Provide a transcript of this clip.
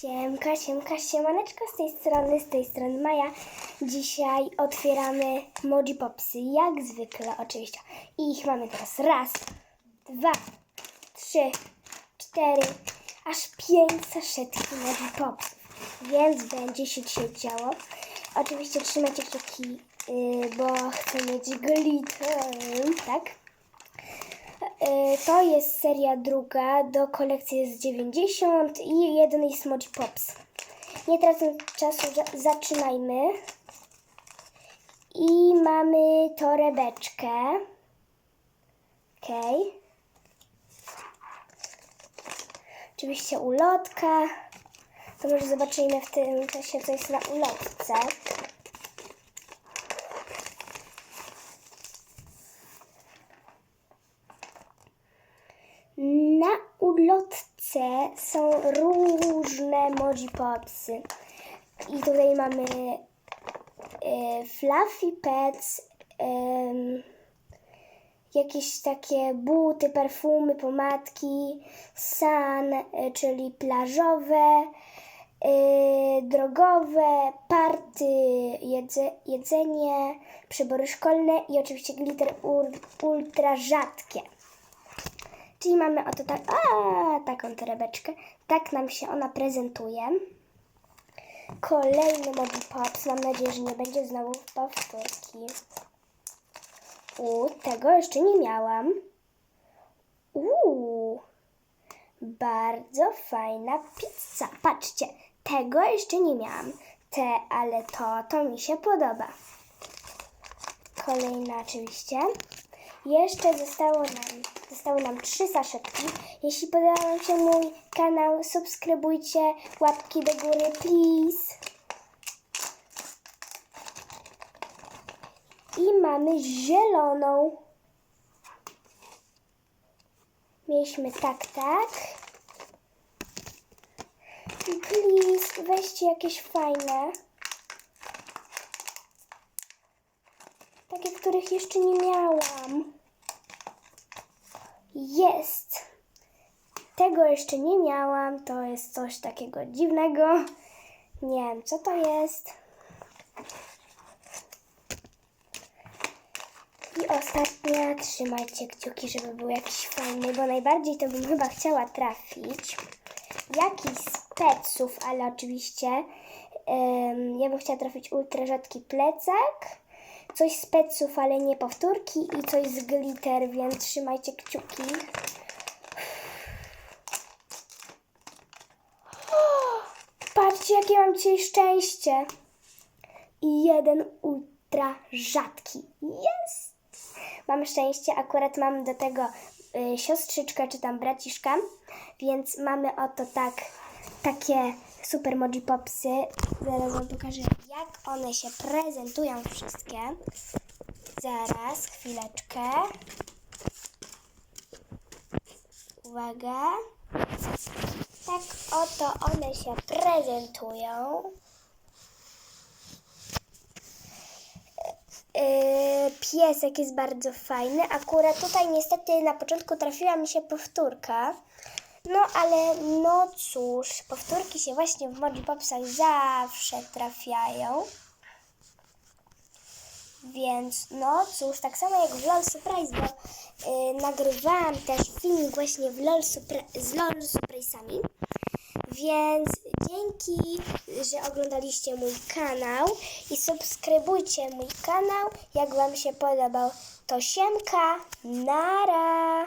Siemka, siemka, siemaneczko z tej strony, z tej strony Maja. Dzisiaj otwieramy Moji Popsy, jak zwykle oczywiście. I ich mamy teraz raz, dwa, trzy, cztery, aż pięć saszetki Moji Popsów. Więc będzie się dzisiaj działo. Oczywiście trzymajcie kciuki, yy, bo chcę mieć glitter, tak? Y, To jest seria druga, do kolekcji jest 90 i jeden jest Moji Pops. Nie tracąc czasu, za- zaczynajmy. I mamy torebeczkę. Okej. Oczywiście ulotka. To może zobaczymy w tym czasie, co jest na ulotce. Na ulotce są różne Moji Popsy. I tutaj mamy e, Fluffy Pets, jakieś takie buty, perfumy, pomadki, sun, e, czyli plażowe, e, drogowe, party, jedze, jedzenie, przybory szkolne i oczywiście glitter ul- ultra rzadkie. Czyli mamy oto tak, a, taką torebeczkę. Tak nam się ona prezentuje. Kolejny Mobi Pops. Mam nadzieję, że nie będzie znowu powtórki. U, tego jeszcze nie miałam. Uuu, bardzo fajna pizza. Patrzcie, tego jeszcze nie miałam. Te, ale to, to mi się podoba. Kolejna oczywiście. Jeszcze zostało nam, zostały nam trzy saszetki. Jeśli podobał Wam się mój kanał, subskrybujcie, łapki do góry, please. I mamy zieloną. Mieliśmy tak, tak. Please, weźcie jakieś fajne. Takie, których jeszcze nie miałam. Jest. Tego jeszcze nie miałam. To jest coś takiego dziwnego. Nie wiem, co to jest. I ostatnia. Trzymajcie kciuki, żeby był jakiś fajny, bo najbardziej to bym chyba chciała trafić. Jakiś z peców, ale oczywiście ja bym chciała trafić ultra rzadki plecak coś z peców, ale nie powtórki i coś z glitter, więc trzymajcie kciuki. Patrzcie, jakie mam dzisiaj szczęście. I jeden ultra rzadki. Jest! Mam szczęście, akurat mam do tego y, siostrzyczkę czy tam braciszka, więc mamy oto tak, takie super Moji Popsy. Zaraz wam pokażę, jak one się prezentują wszystkie. Zaraz, chwileczkę. Uwaga. Tak oto one się prezentują. Yy, piesek jest bardzo fajny. Akurat tutaj niestety na początku trafiła mi się powtórka. No ale no cóż, powtórki się właśnie w Moji Popsach zawsze trafiają. Więc no cóż, tak samo jak w LOL Surprise, bo yy, nagrywałam też filmik właśnie w LOL z LOL Surprise'ami. Więc dzięki, że oglądaliście mój kanał i subskrybujcie mój kanał. Jak Wam się podobał, to siemka, nara!